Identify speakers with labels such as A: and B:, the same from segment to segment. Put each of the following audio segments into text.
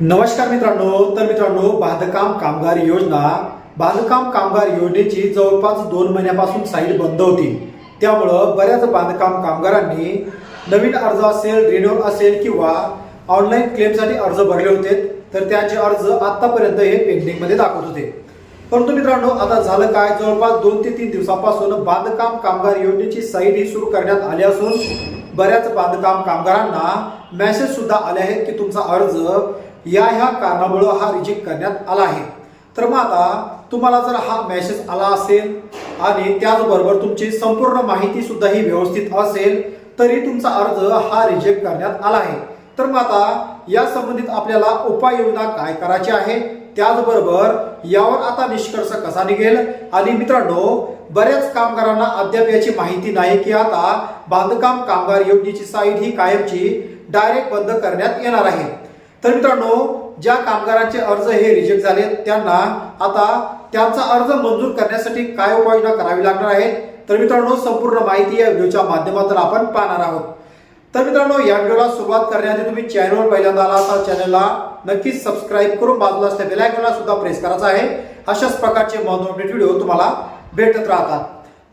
A: नमस्कार मित्रांनो तर मित्रांनो बांधकाम कामगार योजना बांधकाम कामगार योजनेची जवळपास दोन महिन्यापासून साईट बंद होती. त्यामुळं बऱ्याच बांधकाम कामगारांनी नवीन अर्ज असेल रिन्युअल असेल किंवा ऑनलाईन क्लेमसाठी अर्ज भरले होते तर त्यांचे अर्ज आतापर्यंत हे पेंडिंगमध्ये दाखवत होते. परंतु मित्रांनो आता झालं काय? जवळपास दोन ते तीन दिवसापासून बांधकाम कामगार योजनेची साईट ही सुरू करण्यात आली असून बऱ्याच बांधकाम कामगारांना मेसेज सुद्धा आले आहेत की तुमचा अर्ज या ह्या कारणामुळं हा रिजेक्ट करण्यात आला आहे. तर मग आता तुम्हाला जर हा मेसेज आला असेल आणि त्याचबरोबर तुमची संपूर्ण माहिती सुद्धा ही व्यवस्थित असेल तरी तुमचा अर्ज हा रिजेक्ट करण्यात आला आहे. तर मग आता या संबंधित आपल्याला उपाययोजना काय करायची आहे? त्याचबरोबर यावर आता निष्कर्ष कसा निघेल? आणि मित्रांनो बऱ्याच कामगारांना अद्याप याची माहिती नाही की आता बांधकाम कामगार योजनेची साईट ही कायमची डायरेक्ट बंद करण्यात येणार आहे. तर मित्रांनो ज्या कामगारांचे अर्ज हे रिजेक्ट झाले त्यांना आता त्यांचा अर्ज मंजूर करण्यासाठी काय उपाययोजना करावी लागणार आहे? तर मित्रांनो संपूर्ण माहिती या व्हिडिओच्या माध्यमातून आपण पाहणार आहोत. तर मित्रांनो या व्हिडिओला सुरुवात करण्याआधी तुम्ही चॅनलवर पहिल्यांदा आला तर चॅनलला नक्कीच सबस्क्राईब करून बाजूला असल्या बेलायकॉनला सुद्धा प्रेस करायचा आहे. अशाच प्रकारचे महत्त्वपूर्ण व्हिडिओ तुम्हाला भेटत राहतात.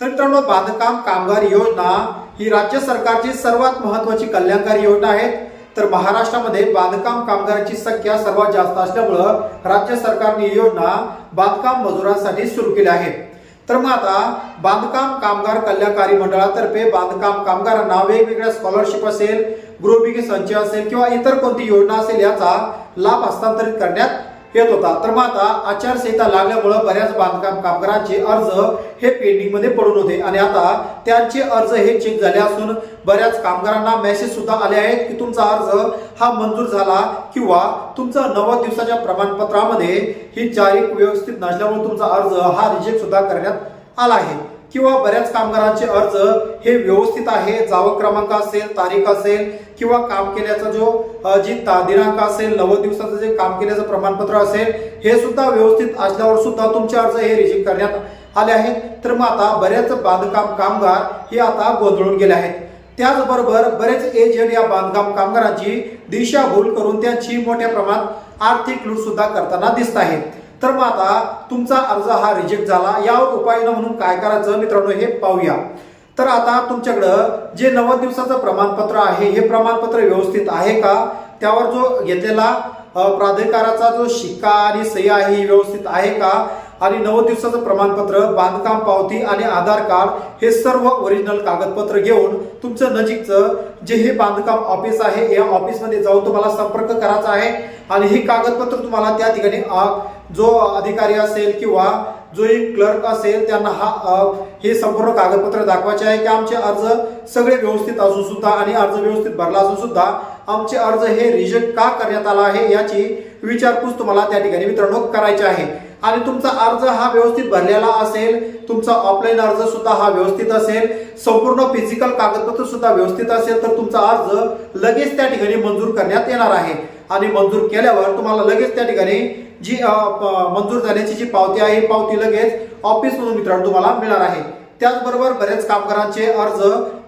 A: तर मित्रांनो बांधकाम कामगार योजना ही राज्य सरकारची सर्वात महत्वाची कल्याणकारी योजना आहे. तर महाराष्ट्रामध्ये बांधकाम कामगारांची संख्या सर्वात जास्त असल्यामुळं राज्य सरकारने ही योजना बांधकाम मजुरांसाठी सुरू केली आहे. तर मग आता बांधकाम कामगार कल्याणकारी मंडळातर्फे बांधकाम कामगारांना वेगवेगळ्या स्कॉलरशिप असेल गृहबिगी संचय असेल किंवा इतर कोणती योजना असेल याचा लाभ हस्तांतरित करण्यात येत होता. तर मग आता आचारसंहिता लागल्यामुळं बऱ्याच बांधकाम कामगारांचे अर्ज हे पेंडिंगमध्ये पडून होते. आणि आता त्यांचे अर्ज हे चेक झाले असून बऱ्याच कामगारांना मेसेज सुद्धा आले आहेत की तुमचा अर्ज हा मंजूर झाला किंवा तुमचा नव्वद दिवसाच्या प्रमाणपत्रामध्ये ही तारीख व्यवस्थित नसल्यामुळे तुमचा अर्ज हा रिजेक्ट सुद्धा करण्यात आला आहे. किंवा बऱ्याच कामगारांचे अर्ज हे व्यवस्थित आहे जावक क्रमांक असेल तारीख असेल किंवा काम केल्याचा जो जी दिनांक असेल नव्वद दिवसाचं जे काम केल्याचं प्रमाणपत्र असेल हे सुद्धा व्यवस्थित असल्यावर सुद्धा तुमचे अर्ज हे रिजेक्ट करण्यात आले आहेत. तर मग आता बऱ्याच बांधकाम कामगार हे आता गोंधळून गेले आहेत. त्याचबरोबर बरेच एजंट या बांधकाम कामगारांची दिशाभूल करून त्यांची मोठ्या प्रमाणात आर्थिक लूट सुद्धा करताना दिसत आहेत. तर मग आता तुमचा अर्ज हा रिजेक्ट झाला. यावर उपाययोजना म्हणून काय करायचं? मित्रांनो हे पाहूया. तर आता तुमच्याकडं जे नव्वद दिवसाचं प्रमाणपत्र आहे हे प्रमाणपत्र व्यवस्थित आहे का? त्यावर जो घेतलेला प्राधिकाराचा जो शिक्का आणि सही आहे ही व्यवस्थित आहे का? आणि नव्वद दिवसाचं प्रमाणपत्र बांधकाम पावती आणि आधार कार्ड हे सर्व ओरिजिनल कागदपत्र घेऊन तुमचं नजीकचं जे हे बांधकाम ऑफिस आहे या ऑफिसमध्ये जाऊन तुम्हाला संपर्क करायचा आहे. आणि हे कागदपत्र तुम्हाला त्या ठिकाणी जो अधिकारी असेल किंवा जो एक क्लर्क असेल त्यांना हा हे संपूर्ण कागदपत्र दाखवायचे आहे की आमचे अर्ज सगळे व्यवस्थित असून सुद्धा आणि अर्ज व्यवस्थित भरला असून सुद्धा आमचे अर्ज हे रिजेक्ट का करण्यात आला आहे याची विचारपूस तुम्हाला त्या ठिकाणी मित्रांनो करायची आहे. आणि तुमचा अर्ज हा व्यवस्थित भरलेला असेल तुमचा ऑफलाईन अर्ज सुद्धा हा व्यवस्थित असेल संपूर्ण फिजिकल कागदपत्र सुद्धा व्यवस्थित असेल तर तुमचा अर्ज लगेच त्या ठिकाणी मंजूर करण्यात येणार आहे. आणि मंजूर केल्यावर तुम्हाला लगेच त्या ठिकाणी जी प- मंजूर झाल्याची जी पावती आहे ही पावती लगेच ऑफिसमधून मित्रांनो तुम्हाला मिळणार आहे. त्याचबरोबर बरेच कामगारांचे अर्ज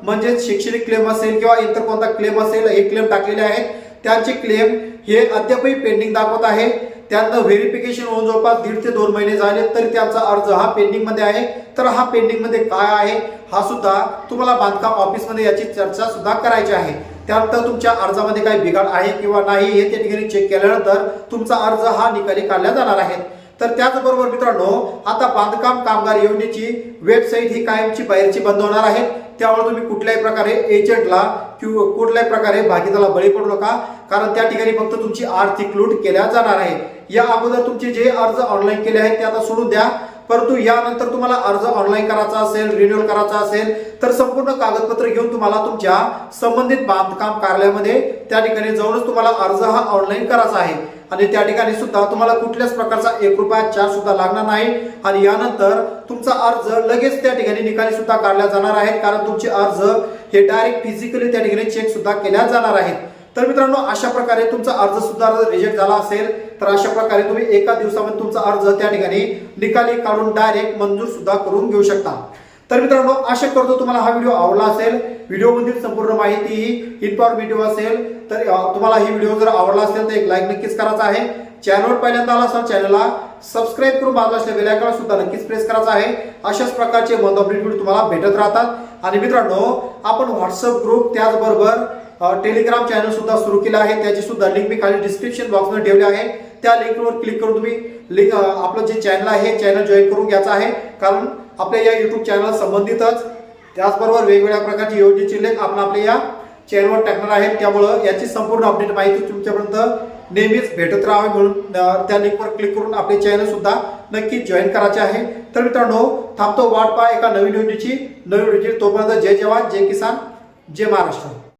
A: म्हणजेच शैक्षणिक क्लेम असेल किंवा इतर कोणता क्लेम असेल हे क्लेम टाकलेले आहेत. त्यांचे क्लेम हे अद्यापही पेंडिंग दाखवत आहे. त्यांना व्हेरिफिकेशन होऊन जवळपास दीड ते दोन महिने झाले तरी त्यांचा अर्ज हा पेंडिंगमध्ये आहे. तर हा पेंडिंगमध्ये काय आहे हा सुद्धा तुम्हाला बांधकाम ऑफिसमध्ये याची चर्चा सुद्धा करायची आहे. त्यानंतर तुमच्या अर्जामध्ये काही बिघाड आहे किंवा नाही हे त्या ठिकाणी चेक केल्यानंतर तुमचा अर्ज हा निकाली काढला जाणार आहे तर त्याचबरोबर मित्रांनो आता बांधकाम कामगार योजनेची वेबसाईट ही कायमची बाहेरची बंद होणार आहे. त्यामुळे तुम्ही कुठल्याही प्रकारे एजंटला किंवा कुठल्याही प्रकारे भागीदाला बळी पडू नका कारण त्या ठिकाणी फक्त तुमची आर्थिक लूट केल्या जाणार आहे. या अगोदर तुमचे जे अर्ज ऑनलाईन केले आहेत ते आता सोडून द्या. परंतु यानंतर तुम्हाला अर्ज ऑनलाईन करायचा असेल रिन्युअल करायचा असेल तर संपूर्ण कागदपत्र घेऊन तुम्हाला तुमच्या संबंधित बांधकाम कार्यालयामध्ये त्या ठिकाणी जाऊनच तुम्हाला अर्ज हा ऑनलाईन करायचा आहे. आणि त्या ठिकाणी सुद्धा तुम्हाला कुठल्याच प्रकारचा एक रुपया चार्ज सुद्धा लागणार नाही. आणि यानंतर तुमचा अर्ज लगेच त्या ठिकाणी निकाली सुद्धा काढला जाणार आहे कारण तुमचे अर्ज हे डायरेक्ट फिजिकली त्या ठिकाणी चेक सुद्धा केल्या जाणार आहेत. तर मित्रांनो अशा प्रकारे तुमचा अर्ज सुद्धा रिजेक्ट झाला असेल. तर अशा प्रकारे तुम्ही एका दिवसामध्ये तुमचा अर्ज त्या ठिकाणी निकाली काढून डायरेक्ट मंजूर सुद्धा करून घेऊ शकता. तर मित्रांनो आशा करतो तुम्हाला हा व्हिडिओ आवडला असेल. व्हिडिओमधील संपूर्ण माहिती ही इन्फॉर्मेटिव्ह असेल. तर तुम्हाला ही व्हिडिओ जर आवडला असेल तर एक लाईक नक्कीच करायचा आहे. चॅनलवर पहिल्यांदा आला असाल चॅनलला सबस्क्राईब करून बाजूला असलेल्या सुद्धा नक्कीच प्रेस करायचा आहे. अशाच प्रकारचे मंद अपडेट व्हिडिओ तुम्हाला भेटत राहतात. आणि मित्रांनो आपण व्हॉट्सअप ग्रुप त्याचबरोबर टेलिग्राम चॅनल सुद्धा सुरू केलं आहे. त्याची सुद्धा लिंक मी खाली डिस्क्रिप्शन बॉक्समध्ये ठेवली आहे. त्या लिंकवर क्लिक करून तुम्ही लिंक आपलं जे चॅनल आहे चॅनल जॉईन करून घ्यायचं आहे. कारण आपल्या या युट्यूब चॅनल संबंधितच त्याचबरोबर वेगवेगळ्या प्रकारची योजनेचे लेख आपण आपल्या या चॅनलवर टाकणार आहे त्यामुळं याची संपूर्ण अपडेट माहिती तुमच्यापर्यंत नेहमीच भेटत राहावे म्हणून त्या लिंकवर क्लिक करून आपले चॅनल सुद्धा नक्की जॉईन करायचे आहे. तर मित्रांनो थांबतो वाट पहा एका नवीन योजनेची नवीन योजनेची तोपर्यंत जय जवान जय किसान जय महाराष्ट्र.